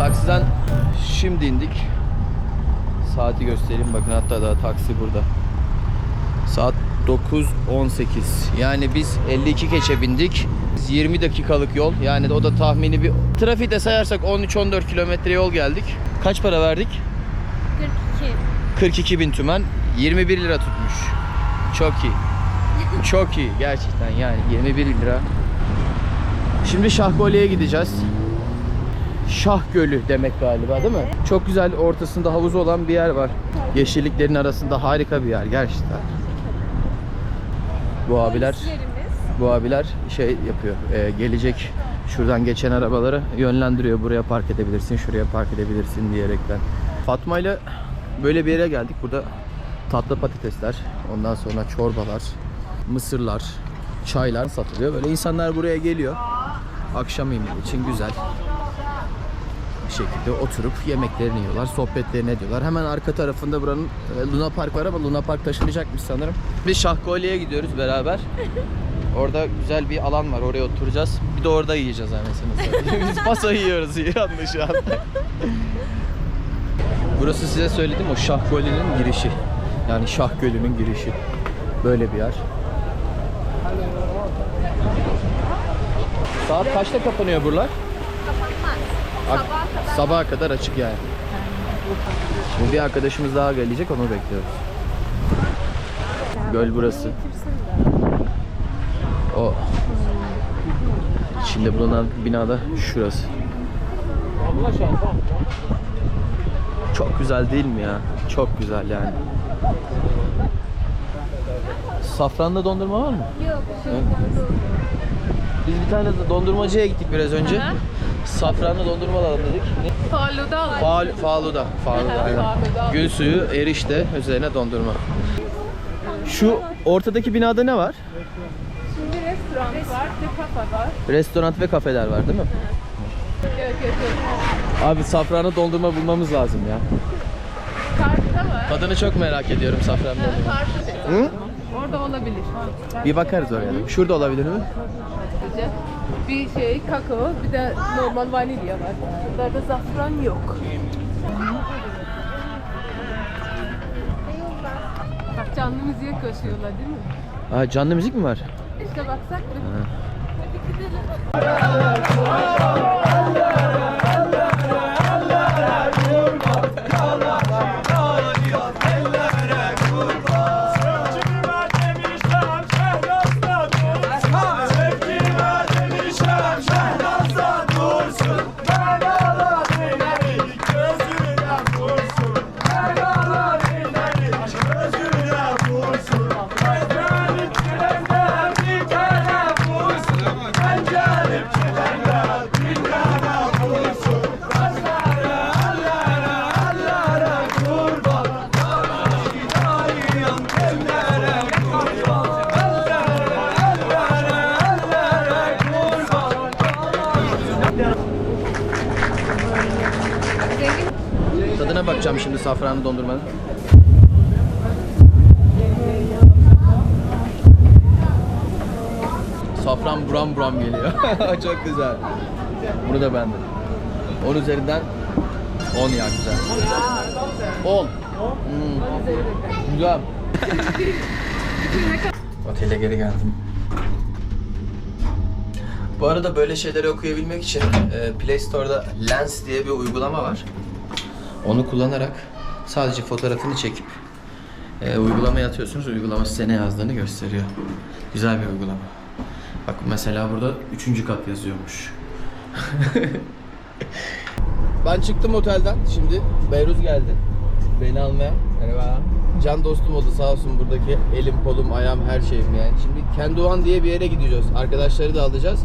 Taksiden şimdi indik. Saati göstereyim. Bakın hatta daha taksi burada. Saat 9.18. Yani biz 52 keçe bindik. 20 dakikalık yol. Yani o da tahmini bir... Trafikte sayarsak 13-14 kilometre yol geldik. Kaç para verdik? 42. 42 bin tümen. 21 lira tutmuş. Çok iyi. Çok iyi gerçekten yani 21 lira. Şimdi Şahgole'ye gideceğiz. Şah Gölü demek galiba değil mi? Çok güzel ortasında havuz olan bir yer var. Yeşilliklerin arasında harika bir yer gerçekten. Bu abiler bu abiler şey yapıyor. e, gelecek şuradan geçen arabaları yönlendiriyor. Buraya park edebilirsin, şuraya park edebilirsin diyerekten. Fatma ile böyle bir yere geldik. Burada tatlı patatesler, ondan sonra çorbalar, mısırlar, çaylar satılıyor. Böyle insanlar buraya geliyor. Akşam yemeği için güzel şekilde oturup yemeklerini yiyorlar, sohbetlerini ediyorlar. Hemen arka tarafında buranın e, Luna Park var ama Luna Park taşınacakmış sanırım. Biz Şahkoli'ye gidiyoruz beraber. Orada güzel bir alan var. Oraya oturacağız. Bir de orada yiyeceğiz anasını Biz paso yiyoruz İran'da şu an. Burası size söyledim o Şahkoli'nin girişi. Yani Şah Gölü'nün girişi. Böyle bir yer. Saat kaçta kapanıyor buralar? Kapanmaz. Sabaha kadar. Sabaha kadar açık yani. Şimdi bir arkadaşımız daha gelecek onu bekliyoruz. Göl burası. O içinde bulunan binada şurası. Çok güzel değil mi ya? Çok güzel yani. Safranlı dondurma var mı? Yok. Biz bir tane dondurmacıya gittik biraz önce. Aha. Safranlı dondurma alalım dedik. Ne? Faluda. Fal, faluda. Faluda faluda. Gül suyu, erişte, üzerine dondurma. Şu ortadaki binada ne var? Şimdi restoran var, bir kafe var. Restoran ve kafeler var değil mi? Yok yok yok. Abi safranlı dondurma bulmamız lazım ya. Karşıda var. Tadını çok merak ediyorum safranlı dondurma. Karşıda. Hı? Orada olabilir. Bir bakarız oraya da. Şurada olabilir mi? Bir şey kakao, bir de normal vanilya var. Bunlarda zafran yok. Bak canlı müziğe koşuyorlar değil mi? Aa, canlı müzik mi var? İşte baksak mı? Ha. Hadi gidelim. Bakacağım şimdi safranlı dondurmanın. Safran buram buram geliyor. Çok güzel. Bunu da bende. 10 üzerinden 10 ya güzel. 10. Hmm. Güzel. Otele geri geldim. Bu arada böyle şeyleri okuyabilmek için e, Play Store'da Lens diye bir uygulama var. Onu kullanarak sadece fotoğrafını çekip e, uygulamaya atıyorsunuz. Uygulama size ne yazdığını gösteriyor. Güzel bir uygulama. Bak mesela burada üçüncü kat yazıyormuş. ben çıktım otelden. Şimdi Beyruz geldi. Beni almaya. Merhaba. Can dostum oldu sağ olsun buradaki elim, kolum, ayağım her şeyim yani. Şimdi Kenduan diye bir yere gideceğiz. Arkadaşları da alacağız.